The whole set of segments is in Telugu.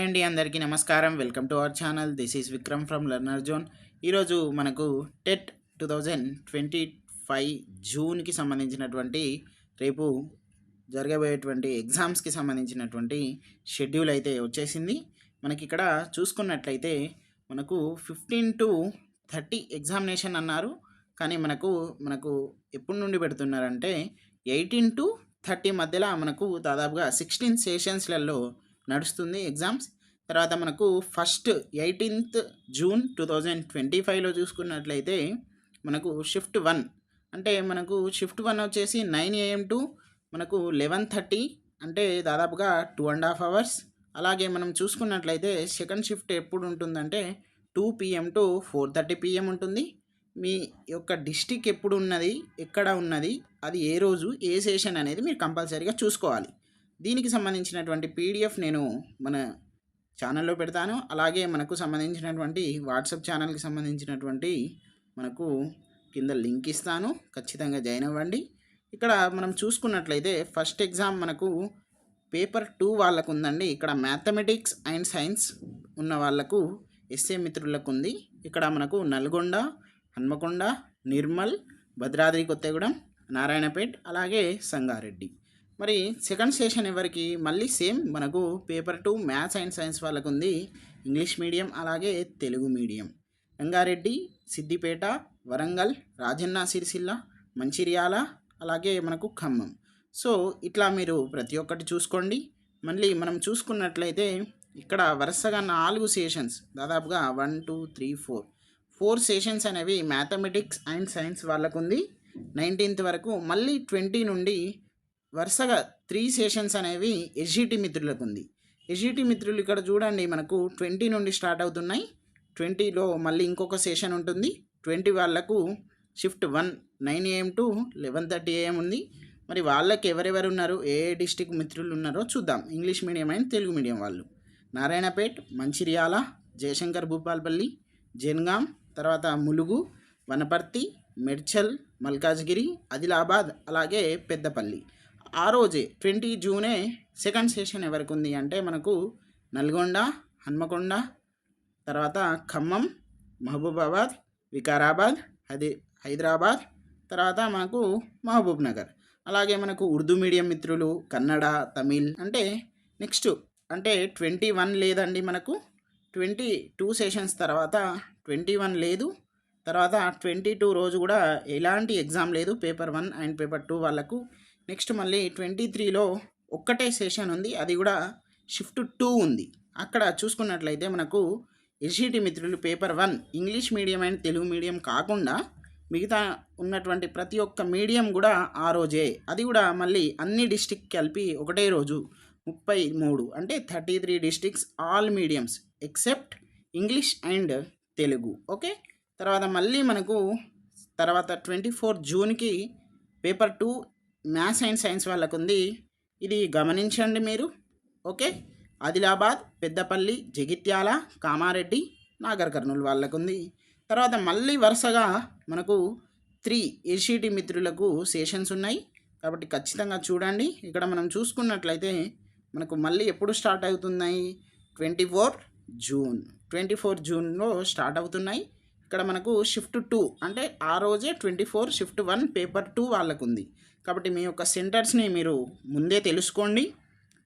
హాయ్ అండి అందరికీ నమస్కారం. Welcome to our channel. This is Vikram from learner zone. ఈరోజు మనకు TET two thousand twenty five జూన్కి సంబంధించినటువంటి రేపు జరగబోయేటువంటి ఎగ్జామ్స్కి సంబంధించినటువంటి షెడ్యూల్ అయితే వచ్చేసింది. మనకి ఇక్కడ చూసుకున్నట్లయితే మనకు ఫిఫ్టీన్ టు థర్టీ ఎగ్జామినేషన్ అన్నారు. కానీ మనకు మనకు ఎప్పటి నుండి పెడుతున్నారంటే ఎయిటీన్ టు థర్టీ మధ్యలో మనకు దాదాపుగా సిక్స్టీన్ సెషన్స్లలో నడుస్తుంది ఎగ్జామ్స్. తర్వాత మనకు first eighteenth June two thousand twenty ఫైవ్లో చూసుకున్నట్లయితే మనకు షిఫ్ట్ వన్. అంటే మనకు షిఫ్ట్ వన్ వచ్చేసి నైన్ ఏఎం టు మనకు లెవెన్ థర్టీ. అంటే దాదాపుగా టూ అండ్ హాఫ్ అవర్స్. అలాగే మనం చూసుకున్నట్లయితే సెకండ్ షిఫ్ట్ ఎప్పుడు ఉంటుందంటే two PM to four thirty PM ఉంటుంది. మీ యొక్క డిస్టిక్ ఎప్పుడు ఉన్నది ఎక్కడ ఉన్నది అది ఏ రోజు ఏ సెషన్ అనేది మీరు కంపల్సరీగా చూసుకోవాలి. దీనికి సంబంధించినటువంటి పీడిఎఫ్ నేను మన ఛానల్లో పెడతాను. అలాగే మనకు సంబంధించినటువంటి వాట్సాప్ ఛానల్కి సంబంధించినటువంటి మనకు కింద లింక్ ఇస్తాను. ఖచ్చితంగా జాయిన్ అవ్వండి. ఇక్కడ మనం చూసుకున్నట్లయితే ఫస్ట్ ఎగ్జామ్ మనకు పేపర్ టూ వాళ్ళకు ఉందండి ఇక్కడ మ్యాథమెటిక్స్ అండ్ సైన్స్ ఉన్న వాళ్ళకు ఎస్ఏ మిత్రులకు ఉంది ఇక్కడ మనకు నల్గొండ హన్మకొండ నిర్మల్ భద్రాద్రి కొత్తగూడెం నారాయణపేట్ అలాగే సంగారెడ్డి. మరి సెకండ్ సెషన్ ఎవరికి? మళ్ళీ సేమ్ మనకు paper two maths and science వాళ్ళకు ఉంది ఇంగ్లీష్ మీడియం అలాగే తెలుగు మీడియం. రంగారెడ్డి సిద్దిపేట వరంగల్ రాజన్న సిరిసిల్ల మంచిర్యాల అలాగే మనకు ఖమ్మం. సో ఇట్లా మీరు ప్రతి ఒక్కటి చూసుకోండి. మళ్ళీ మనం చూసుకున్నట్లయితే ఇక్కడ వరుసగా నాలుగు సెషన్స్ దాదాపుగా one two three four. Four sessions అనేవి మ్యాథమెటిక్స్ అండ్ సైన్స్ వాళ్ళకు ఉంది నైన్టీన్త్ వరకు మళ్ళీ ట్వంటీ నుండి వరుసగా త్రీ సెషన్స్ అనేవి ఎస్జిటి మిత్రులకు ఉంది ఎస్జిటి మిత్రులు ఇక్కడ చూడండి మనకు ట్వంటీ నుండి స్టార్ట్ అవుతున్నాయి. ట్వంటీలో మళ్ళీ ఇంకొక సెషన్ ఉంటుంది. ట్వంటీ వాళ్ళకు shift one nine AM to eleven thirty AM ఉంది. మరి వాళ్ళకి ఎవరెవరు ఉన్నారు? ఏ డిస్టిక్ మిత్రులు ఉన్నారో చూద్దాం. English medium and Telugu medium వాళ్ళు. నారాయణపేట్ మంచిర్యాల జయశంకర్ భూపాల్పల్లి జన్గాం తర్వాత ములుగు వనపర్తి మెడ్చల్ మల్కాజ్గిరి ఆదిలాబాద్ అలాగే పెద్దపల్లి. ఆ రోజే ట్వంటీ జూనే సెకండ్ సెషన్ ఎవరికి ఉంది అంటే మనకు నల్గొండ హన్మకొండ తర్వాత ఖమ్మం మహబూబాబాద్ వికారాబాద్ అది హైదరాబాద్ తర్వాత మనకు మహబూబ్ నగర్. అలాగే మనకు ఉర్దూ మీడియం మిత్రులు కన్నడ తమిళ్ అంటే నెక్స్ట్ అంటే ట్వంటీ వన్ లేదండి మనకు. ట్వంటీ టూ సెషన్స్ తర్వాత ట్వంటీ వన్ లేదు. తర్వాత ట్వంటీ టూ రోజు కూడా ఎలాంటి ఎగ్జామ్ లేదు. Paper one and paper two వాళ్ళకు నెక్స్ట్ మళ్ళీ ట్వంటీ త్రీలో ఒక్కటే సెషన్ ఉంది. అది కూడా షిఫ్ట్ టూ ఉంది. అక్కడ చూసుకున్నట్లయితే మనకు ఎస్ఈటి మిత్రులు paper one English medium and Telugu medium కాకుండా మిగతా ఉన్నటువంటి ప్రతి ఒక్క మీడియం కూడా ఆ రోజే. అది కూడా మళ్ళీ అన్ని డిస్టిక్ కలిపి ఒకటే రోజు ముప్పై మూడు. అంటే thirty three districts all mediums except English and Telugu. Okay? తర్వాత మళ్ళీ మనకు తర్వాత twenty four జూన్కి paper two maths and science వాళ్ళకు ఉంది ఇది గమనించండి మీరు. ఓకే? ఆదిలాబాద్ పెద్దపల్లి జగిత్యాల కామారెడ్డి నాగర్ కర్నూలు వాళ్ళకు ఉంది తర్వాత మళ్ళీ వరుసగా మనకు త్రీ ఏసీటీ మిత్రులకు సెషన్స్ ఉన్నాయి. కాబట్టి ఖచ్చితంగా చూడండి. ఇక్కడ మనం చూసుకున్నట్లయితే మనకు మళ్ళీ ఎప్పుడు స్టార్ట్ అవుతున్నాయి? Twenty four June. Twenty four జూన్లో స్టార్ట్ అవుతున్నాయి. ఇక్కడ మనకు షిఫ్ట్ టూ అంటే ఆ రోజే twenty four shift one paper two వాళ్ళకు ఉంది కాబట్టి మీ యొక్క సెంటర్స్ని మీరు ముందే తెలుసుకోండి.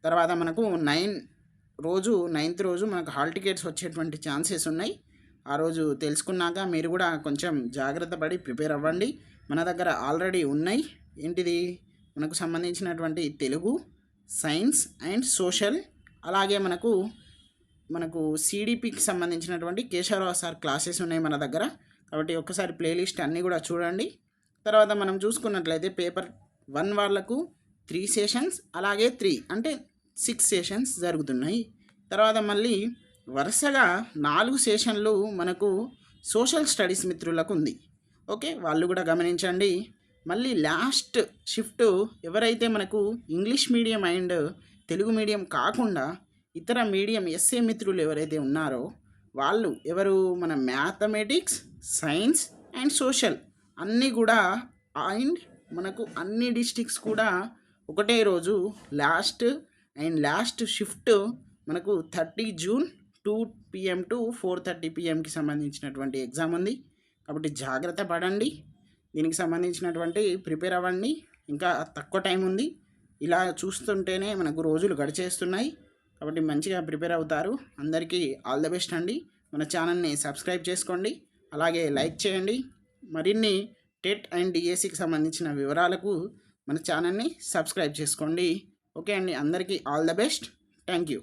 తర్వాత మనకు నైన్ రోజు నైన్త్ రోజు మనకు హాల్ టికెట్స్ వచ్చేటువంటి ఛాన్సెస్ ఉన్నాయి. ఆ రోజు తెలుసుకున్నాక మీరు కూడా కొంచెం జాగ్రత్త పడి ప్రిపేర్ అవ్వండి. మన దగ్గర ఆల్రెడీ ఉన్నాయి. ఏంటిది? మనకు సంబంధించినటువంటి తెలుగు సైన్స్ అండ్ సోషల్ అలాగే మనకు మనకు సీడీపీకి సంబంధించినటువంటి కేశవరావు సార్ క్లాసెస్ ఉన్నాయి మన దగ్గర. కాబట్టి ఒక్కసారి ప్లేలిస్ట్ అన్నీ కూడా చూడండి. తర్వాత మనం చూసుకున్నట్లయితే పేపర్ వన్ వాళ్ళకు త్రీ సెషన్స్ అలాగే త్రీ అంటే సిక్స్ సెషన్స్ జరుగుతున్నాయి. తర్వాత మళ్ళీ వరుసగా నాలుగు సెషన్లు మనకు సోషల్ స్టడీస్ మిత్రులకు ఉంది. ఓకే వాళ్ళు కూడా గమనించండి. మళ్ళీ లాస్ట్ షిఫ్ట్ ఎవరైతే మనకు English medium and Telugu medium కాకుండా ఇతర మీడియం ఎస్ఏ మిత్రులు ఎవరైతే ఉన్నారో వాళ్ళు ఎవరు? మన మ్యాథమెటిక్స్ సైన్స్ అండ్ సోషల్ అన్నీ కూడా అండ్ మనకు అన్ని డిస్టిక్స్ కూడా ఒకటే రోజు లాస్ట్ అండ్ లాస్ట్ షిఫ్ట్ మనకు thirty June two PM to four thirty పిఎంకి సంబంధించినటువంటి ఎగ్జామ్ ఉంది. కాబట్టి జాగ్రత్త పడండి. దీనికి సంబంధించినటువంటి ప్రిపేర్ అవ్వండి. ఇంకా తక్కువ టైం ఉంది. ఇలా చూస్తుంటేనే మనకు రోజులు గడిచేస్తున్నాయి. కాబట్టి మంచిగా ప్రిపేర్ అవుతారు. అందరికీ ఆల్ ద బెస్ట్ అండి. మన ఛానల్ని సబ్స్క్రైబ్ చేసుకోండి. అలాగే లైక్ చేయండి. మరిన్ని టెట్ అండ్ డిఎస్సికి సంబంధించిన వివరాలకు మన ఛానల్ని సబ్స్క్రైబ్ చేసుకోండి. ఓకే అండి. అందరికీ all the best. Thank you.